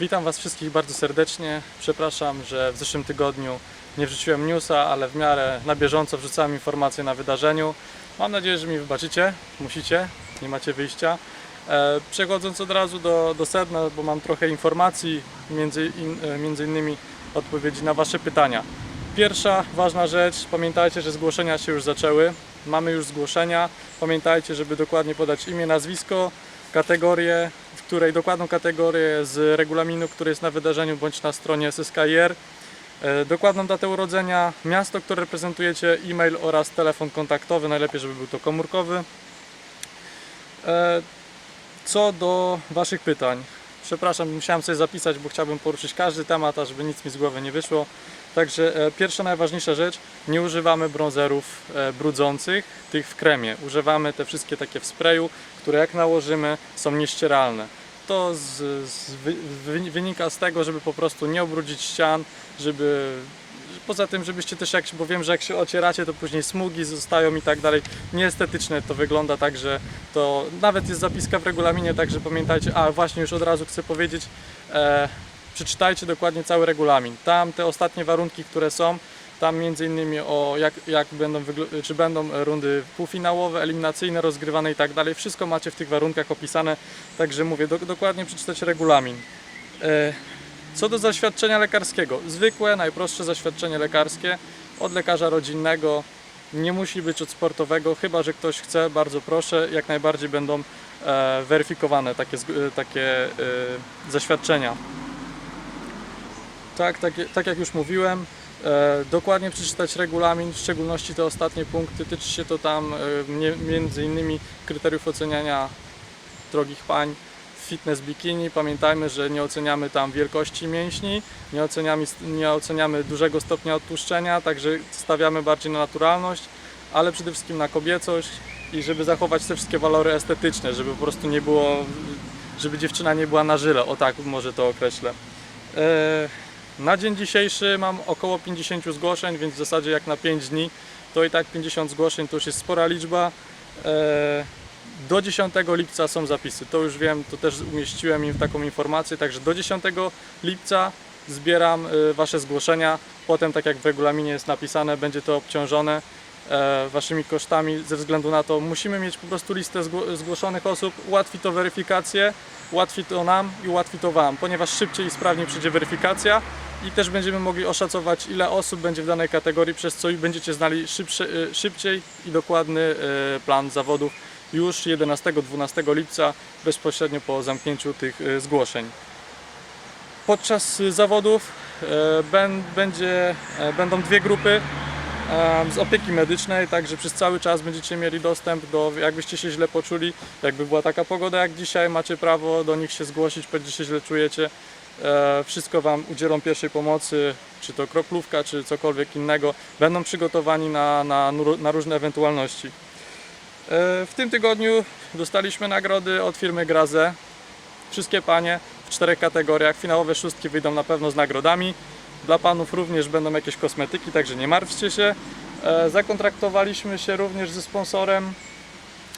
Witam Was wszystkich bardzo serdecznie. Przepraszam, że w zeszłym tygodniu nie wrzuciłem newsa, ale w miarę na bieżąco wrzucałem informacje na wydarzeniu. Mam nadzieję, że mi wybaczycie. Musicie, nie macie wyjścia. E, Przechodząc od razu do, do sedna, bo mam trochę informacji, między, in, e, między innymi odpowiedzi na Wasze pytania. Pierwsza ważna rzecz, pamiętajcie, że zgłoszenia się już zaczęły. Mamy już zgłoszenia. Pamiętajcie, żeby dokładnie podać imię, nazwisko, kategorię, w której dokładną kategorię z regulaminu, który jest na wydarzeniu bądź na stronie SSKIR, e, dokładną datę urodzenia, miasto, które reprezentujecie, e-mail oraz telefon kontaktowy, najlepiej, żeby był to komórkowy. E, Co do Waszych pytań, przepraszam, musiałem sobie zapisać, bo chciałbym poruszyć każdy temat, a żeby nic mi z głowy nie wyszło. Także e, pierwsza najważniejsza rzecz, nie używamy bronzerów e, brudzących, tych w kremie. Używamy te wszystkie takie w sprayu, które jak nałożymy są nieścieralne. To z, z, wy, wy- wynika z tego, żeby po prostu nie ubrudzić ścian, żeby poza tym, żebyście też jak, bo wiem, że jak się ocieracie, to później smugi zostają i tak dalej. Nieestetycznie to wygląda, także to nawet jest zapiska w regulaminie, także pamiętajcie, a właśnie już od razu chcę powiedzieć, e, przeczytajcie dokładnie cały regulamin. Tam te ostatnie warunki, które są, tam między innymi o jak, jak będą, czy będą rundy półfinałowe, eliminacyjne, rozgrywane i tak dalej. Wszystko macie w tych warunkach opisane, także mówię, do, dokładnie przeczytać regulamin. E, co do zaświadczenia lekarskiego, zwykłe, najprostsze zaświadczenie lekarskie od lekarza rodzinnego, nie musi być od sportowego, chyba że ktoś chce, bardzo proszę, jak najbardziej będą e, weryfikowane takie, e, takie e, zaświadczenia. Tak, tak, tak jak już mówiłem, e, dokładnie przeczytać regulamin, w szczególności te ostatnie punkty, tyczy się to tam e, między innymi kryteriów oceniania drogich pań fitness bikini. Pamiętajmy, że nie oceniamy tam wielkości mięśni, nie oceniamy, nie oceniamy dużego stopnia odtłuszczenia, także stawiamy bardziej na naturalność, ale przede wszystkim na kobiecość i żeby zachować te wszystkie walory estetyczne, żeby po prostu nie było, żeby dziewczyna nie była na żyle, o tak może to określę. E, Na dzień dzisiejszy mam około 50 zgłoszeń, więc w zasadzie jak na 5 dni, to i tak 50 zgłoszeń to już jest spora liczba. Do 10 lipca są zapisy. To już wiem, to też umieściłem im taką informację, także do 10 lipca zbieram y, Wasze zgłoszenia. Potem, tak jak w regulaminie jest napisane, będzie to obciążone e, Waszymi kosztami ze względu na to, musimy mieć po prostu listę zgło- zgłoszonych osób. Ułatwi to weryfikację, ułatwi to nam i ułatwi to Wam, ponieważ szybciej i sprawniej przyjdzie weryfikacja i też będziemy mogli oszacować, ile osób będzie w danej kategorii, przez co będziecie znali szybsze, y, szybciej i dokładny y, plan zawodów już 11-12 lipca, bezpośrednio po zamknięciu tych y, zgłoszeń. Podczas y, zawodów e, będzie, e, będą dwie grupy e, z opieki medycznej, także przez cały czas będziecie mieli dostęp do, jakbyście się źle poczuli, jakby była taka pogoda jak dzisiaj, macie prawo do nich się zgłosić, że się źle czujecie. E, Wszystko Wam udzielą pierwszej pomocy, czy to kroplówka, czy cokolwiek innego. Będą przygotowani na, na, na różne ewentualności. E, W tym tygodniu dostaliśmy nagrody od firmy Graze. Wszystkie panie w czterech kategoriach. Finałowe szóstki wyjdą na pewno z nagrodami. Dla panów również będą jakieś kosmetyki, także nie martwcie się. E, Zakontraktowaliśmy się również ze sponsorem,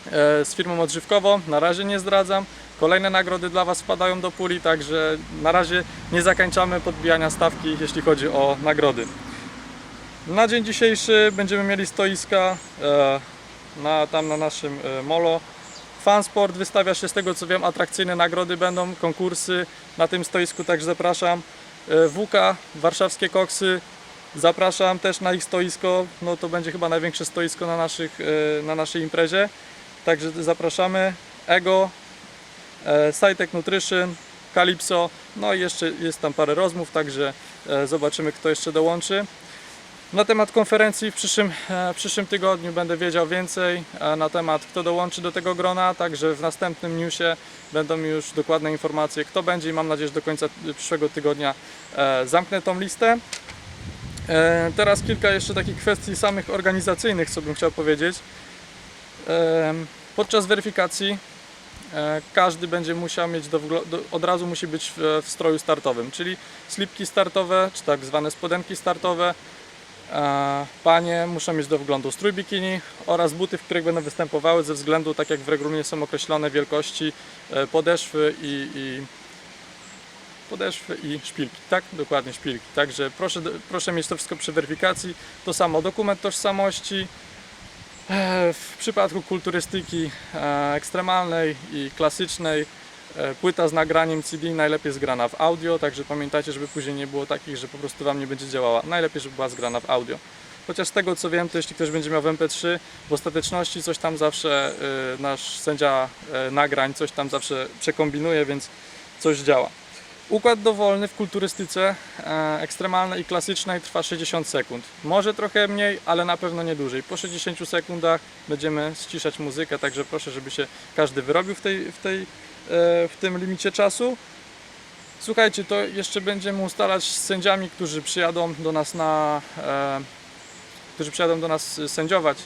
e, z firmą odżywkową. Na razie nie zdradzam. Kolejne nagrody dla Was wpadają do puli, także na razie nie zakończamy podbijania stawki, jeśli chodzi o nagrody. Na dzień dzisiejszy będziemy mieli stoiska na, tam na naszym e, molo. Fansport wystawia się z tego co wiem, atrakcyjne nagrody będą, konkursy na tym stoisku, także zapraszam. E, WK, warszawskie koksy, zapraszam też na ich stoisko, no to będzie chyba największe stoisko na, naszych, e, na naszej imprezie, także zapraszamy. Ego, Scitek Nutrition, Calypso, no i jeszcze jest tam parę rozmów, także zobaczymy kto jeszcze dołączy. Na temat konferencji w przyszłym, e, w przyszłym tygodniu będę wiedział więcej na temat, kto dołączy do tego grona, także w następnym newsie będą już dokładne informacje, kto będzie i mam nadzieję, że do końca przyszłego tygodnia e, zamknę tą listę. E, Teraz kilka jeszcze takich kwestii samych organizacyjnych, co bym chciał powiedzieć. Podczas weryfikacji każdy będzie musiał mieć do, od razu musi być w, w stroju startowym, czyli slipki startowe, czy tak zwane spodenki startowe, Panie muszą mieć do wglądu strój bikini oraz buty, w których będą występowały ze względu, tak jak w regulaminie są określone wielkości e, podeszwy i, i podeszwy i szpilki. Tak, dokładnie szpilki. Także proszę, proszę mieć to wszystko przy weryfikacji. To samo dokument tożsamości. E, W przypadku kulturystyki e, ekstremalnej i klasycznej e, płyta z nagraniem CD najlepiej zgrana w audio, także pamiętajcie, żeby później nie było takich, że po prostu Wam nie będzie działała. Najlepiej, żeby była zgrana w audio. Chociaż z tego co wiem, to jeśli ktoś będzie miał w MP3, w ostateczności coś tam zawsze y, nasz sędzia y, nagrań coś tam zawsze przekombinuje, więc coś działa. Układ dowolny w kulturystyce e, ekstremalnej i klasycznej trwa 60 sekund. Może trochę mniej, ale na pewno nie dłużej. Po 60 sekundach będziemy ściszać muzykę, także proszę, żeby się każdy wyrobił w, tej, w, tej, e, w tym limicie czasu. Słuchajcie, to jeszcze będziemy ustalać z sędziami, którzy przyjadą do nas na, e, którzy przyjadą do nas sędziować.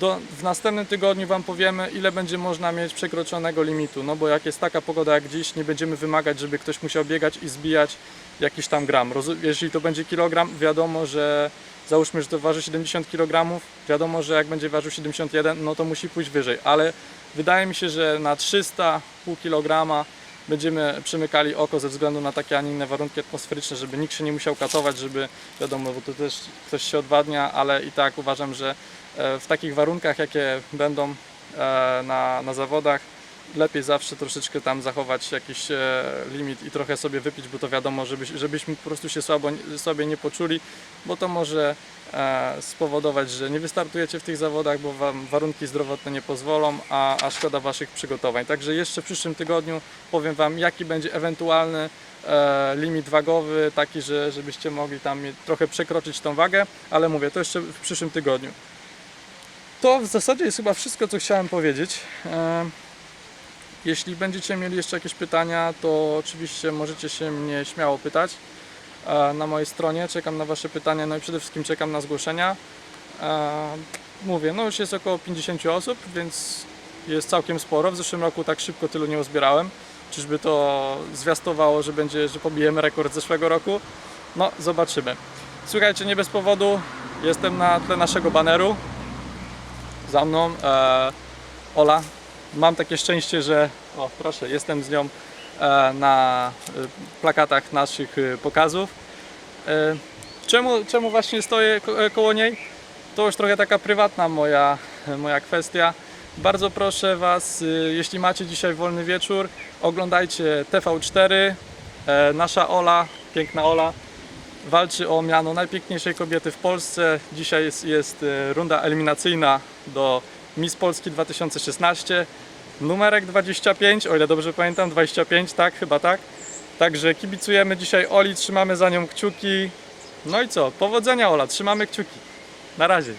Do, w następnym tygodniu Wam powiemy, ile będzie można mieć przekroczonego limitu. No bo jak jest taka pogoda jak dziś, nie będziemy wymagać, żeby ktoś musiał biegać i zbijać jakiś tam gram. Rozu- Jeśli to będzie kilogram, wiadomo, że załóżmy, że to waży 70 kg, wiadomo, że jak będzie ważył 71, no to musi pójść wyżej. Ale wydaje mi się, że na 300 pół kilograma będziemy przymykali oko ze względu na takie, a nie inne warunki atmosferyczne, żeby nikt się nie musiał katować, żeby wiadomo, bo to też ktoś się odwadnia, ale i tak uważam, że e, w takich warunkach, jakie będą e, na, na zawodach, lepiej zawsze troszeczkę tam zachować jakiś e, limit i trochę sobie wypić, bo to wiadomo, żebyś, żebyśmy po prostu się słabo, sobie nie poczuli, bo to może e, spowodować, że nie wystartujecie w tych zawodach, bo Wam warunki zdrowotne nie pozwolą, a, a szkoda Waszych przygotowań. Także jeszcze w przyszłym tygodniu powiem Wam, jaki będzie ewentualny e, limit wagowy, taki, że, żebyście mogli tam trochę przekroczyć tą wagę, ale mówię, to jeszcze w przyszłym tygodniu. To w zasadzie jest chyba wszystko, co chciałem powiedzieć. Jeśli będziecie mieli jeszcze jakieś pytania, to oczywiście możecie się mnie śmiało pytać e, na mojej stronie. Czekam na Wasze pytania, no i przede wszystkim czekam na zgłoszenia. E, Mówię, no już jest około 50 osób, więc jest całkiem sporo. W zeszłym roku tak szybko tylu nie uzbierałem. Czyżby to zwiastowało, że będzie, że pobijemy rekord zeszłego roku? No, zobaczymy. Słuchajcie, nie bez powodu jestem na tle naszego baneru. Za mną e, Ola. Mam takie szczęście, że o, proszę, jestem z nią e, na e, plakatach naszych e, pokazów. Czemu, czemu właśnie stoję ko- koło niej? To już trochę taka prywatna moja, moja kwestia. Bardzo proszę Was, jeśli macie dzisiaj wolny wieczór, oglądajcie TV4. E, Nasza Ola, piękna Ola, walczy o miano najpiękniejszej kobiety w Polsce. Dzisiaj jest, jest runda eliminacyjna do Miss Polski 2016. Numerek 25, o ile dobrze pamiętam, 25, tak, chyba tak. Także kibicujemy dzisiaj Oli, trzymamy za nią kciuki. No i co, powodzenia Ola, trzymamy kciuki. Na razie.